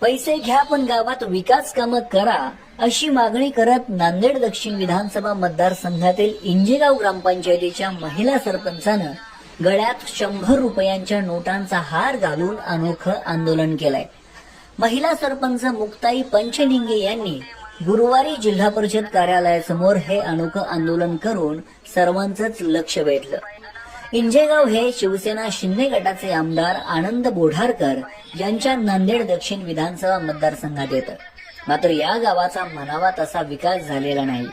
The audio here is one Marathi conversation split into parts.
पैसे घ्या पण गावात विकास कामं करा अशी मागणी करत नांदेड दक्षिण विधानसभा मतदारसंघातील इंजेगाव ग्रामपंचायतीच्या महिला सरपंचानं गळ्यात शंभर रुपयांच्या नोटांचा हार घालून अनोखं आंदोलन केलंय. महिला सरपंच मुक्ताई पंचलिंगे यांनी गुरुवारी जिल्हा परिषद कार्यालयासमोर हे अनोखं आंदोलन करून सर्वांचंच लक्ष वेधलं. इंजेगाव हे शिवसेना शिंदे गटाचे आमदार आनंद बोढारकर यांच्या नांदेड दक्षिण विधानसभा मतदारसंघात येतं. मात्र या गावाचा म्हणावा तसा विकास झालेला नाही.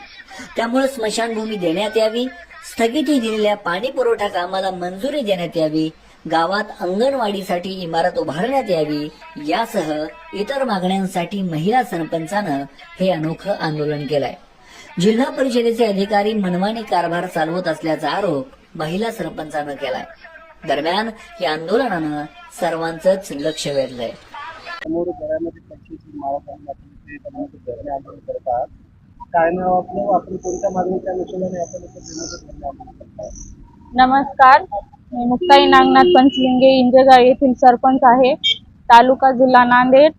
त्यामुळे स्मशानभूमी देण्यात यावी स्थगिती दिलेल्या पाणी पुरवठा कामाला मंजुरी देण्यात यावी गावात अंगणवाडीसाठी इमारत उभारण्यात यावी यासह इतर मागण्यांसाठी महिला सरपंचानं हे अनोखं आंदोलन केलंय. जिल्हा परिषदेचे अधिकारी मनमानी कारभार चालवत असल्याचा आरोप महिला सरपंचानं केलाय. दरम्यान या आंदोलनानं सर्वांचंच लक्ष वेधलंय. समोर घरामध्ये पंचवीस माळा काढून आपण ते त्यामध्ये धरणे आंदोलन करत आहात काय नाव आपलं? आपण कोणत्या मागणीच्या अनुषंगाने आपण इथे विनोद धरणे आंदोलन करताय? नमस्कार. मी मुक्ताई नागनाथ पंचलिंगे इंजेगाव येथील सरपंच आहे. तालुका जिल्हा नांदेड.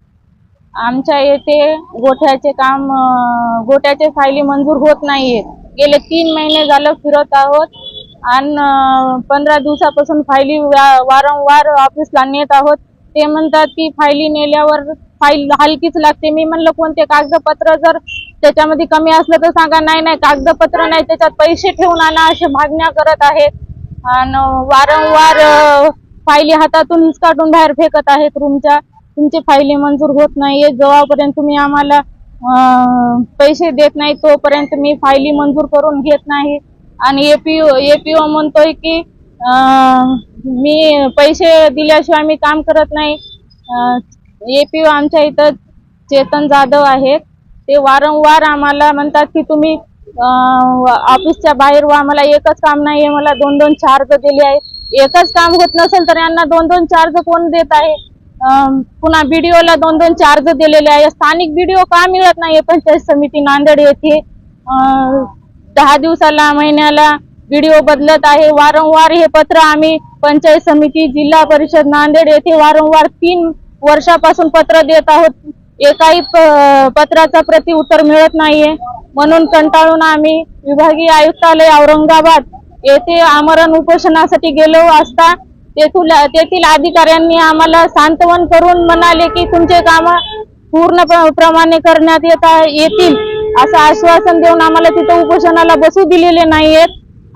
आमच्या येथे गोठ्याचे काम अं, गोठ्याचे फायली मंजूर होत नाहीयेत गेले तीन महिने झालं फिरत आहोत. आणि पंधरा दिवसापासून फायली वारंवार ऑफिसला नेत आहोत. ते म्हणतात की फायली नेल्यावर फाईल हलकीच लागते. मी म्हणलं कोणते कागदपत्र जर त्याच्यामध्ये कमी असलं तर सांगा. नाही नाही कागदपत्र नाही. त्याच्यात पैसे ठेवून आणा असे मागण्या करत आहेत आणि वारंवार फायली हातातून हिसकाटून बाहेर फेकत आहेत रूमच्या. तुमची फायली मंजूर होत नाहीये. जेव्हापर्यंत तुम्ही आम्हाला पैसे देत नाही. तोपर्यंत मी फायली मंजूर करून घेत नाही. आणि एपीओ एपीओ म्हणतोय की मी पैसे दिल्याशिवाय मी काम करत नाही. एपीओ आमच्या इथं चेतन जाधव आहेत. ते वारंवार आम्हाला म्हणतात की तुम्ही ऑफिसच्या बाहेर वा मला एकच काम नाही आहे मला दोन दोन चार्ज दिले आहे. एकच काम होत नसेल तर यांना दोन दोन चार्ज कोण देत आहे? पुन्हा बीडीओला दोन दोन चार्ज दिलेले आहे. स्थानिक बीडीओ का मिळत नाही पंचायत समिती नांदेड येथे. दहा दिवसाला महिन्याला व्हिडिओ बदलत आहे. वारंवार हे पत्र आम्ही पंचायत समिती जिल्हा परिषद नांदेड येथे वारंवार तीन वर्षापासून पत्र देत आहोत. एकाही प- पत्राचा प्रति उत्तर मिळत नाहीये. म्हणून कंटाळून आम्ही विभागीय आयुक्तालय औरंगाबाद येथे आमरण उपोषणासाठी गेलो असता तेथील तेथील अधिकाऱ्यांनी आम्हाला सांत्वन करून म्हणाले की तुमचे काम पूर्ण प्रमाणे करण्यात येत आहे- येतील. असं आश्वासन देऊन आम्हाला तिथं उपोषणाला बसू दिलेले नाहीयेत.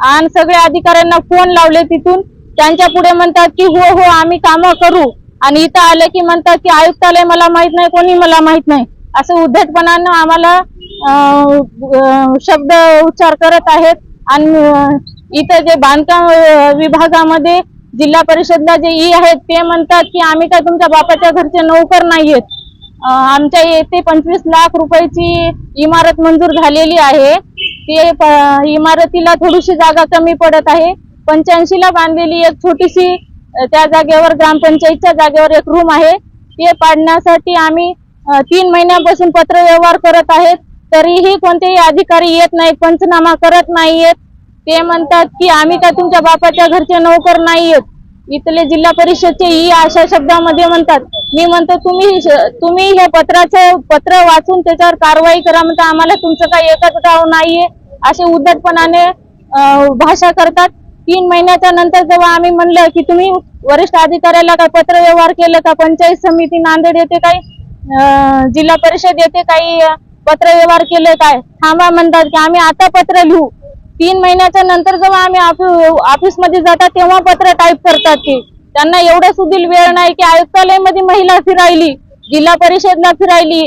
आणि सगळ्या अधिकाऱ्यांना फोन लावले तिथून. त्यांच्या पुढे म्हणतात की हो हो आम्ही कामं करू. आणि इथं आले की म्हणतात की आयुक्तालय मला माहीत नाही कोणी मला माहीत नाही. असं उद्धटपणानं आम्हाला शब्द उच्चार करत आहेत. आणि इथं जे बांधकाम विभागामध्ये जिल्हा परिषदला जे ई आहेत ते म्हणतात की आम्ही काय तुमच्या बापाच्या घरचे नोकर नाहीयेत. आमच्या येथे पंचवीस लाख रुपयाची इमारत मंजूर झालेली आहे. ते इमारतीला थोडीशी जागा कमी पडत आहे. पंच्याऐंशीला बांधलेली एक छोटीशी त्या जागेवर ग्रामपंचायतच्या जागेवर एक रूम आहे. ते पाडण्यासाठी आम्ही तीन महिन्यापासून पत्र व्यवहार करत आहेत. तरीही कोणतेही अधिकारी येत नाहीत पंचनामा करत नाहीयेत. ते म्हणतात की आम्ही काय तुमच्या बापाच्या घरचे नोकर नाहीयेत? इथले जिल्हा परिषदचे ई अशा शब्दामध्ये म्हणतात. मी म्हणतो तुम्ही तुम्ही हे पत्राचं पत्र वाचून त्याच्यावर कारवाई करा म्हणता आम्हाला तुमचं काही एकच गाव नाहीये असे उद्धटपणाने भाषा करतात. तीन महिन्याच्या नंतर जेव्हा आम्ही म्हणलं की तुम्ही वरिष्ठ अधिकाऱ्याला काय पत्र व्यवहार केलं का? पंचायत समिती नांदेड येथे काही जिल्हा परिषद येथे काही पत्र व्यवहार केलं काय? थांबा म्हणतात की आम्ही आता पत्र लिहू. तीन महिन्याच्या नंतर जेव्हा आम्ही ऑफिसमध्ये जातात तेव्हा पत्र टाईप करतात ते त्यांना एवढं सुधील वेळ नाही की आयुक्तालयमध्ये महिला फिरायली जिल्हा परिषदला फिरायली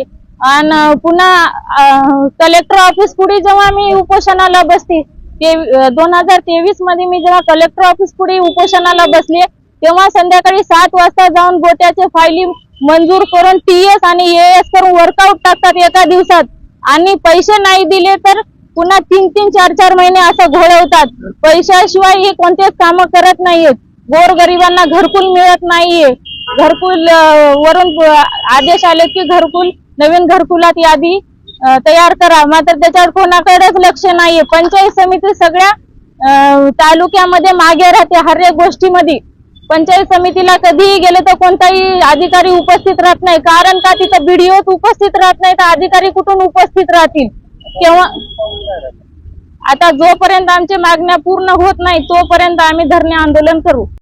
आणि पुन्हा कलेक्टर ऑफिस पुढे जेव्हा मी उपोषणाला बसते ते दोन हजार तेवीसमध्ये मी जेव्हा कलेक्टर ऑफिस पुढे उपोषणाला बसले तेव्हा संध्याकाळी सात वाजता जाऊन गोट्याचे फायली मंजूर करून टीएस आणि एएस करून वर्कआउट टाकतात एका दिवसात. आणि पैसे नाही दिले तर पुन्हा तीन तीन चार चार महिने असं घोळवतात. पैशाशिवाय हे कोणतेच काम करत नाहीयेत. गोरगरिबांना घरकुल मिळत नाहीये. घरकुल वरून आदेश आले की घरकुल नवीन घरकुलात यादी तयार करा. मात्र त्याच्यावर कोणाकडेच लक्ष नाहीये. पंचायत समिती सगळ्या तालुक्यामध्ये मागे राहते हर एक गोष्टीमध्ये. पंचायत समितीला कधीही गेले तर कोणताही अधिकारी उपस्थित राहत नाही. कारण का? तिथं बीडीओ उपस्थित राहत नाही तर अधिकारी कुठून उपस्थित राहतील? केव्हा आता जोपर्यंत आमच्या मागण्या पूर्ण होत नाही तोपर्यंत आम्ही धरणे आंदोलन करू.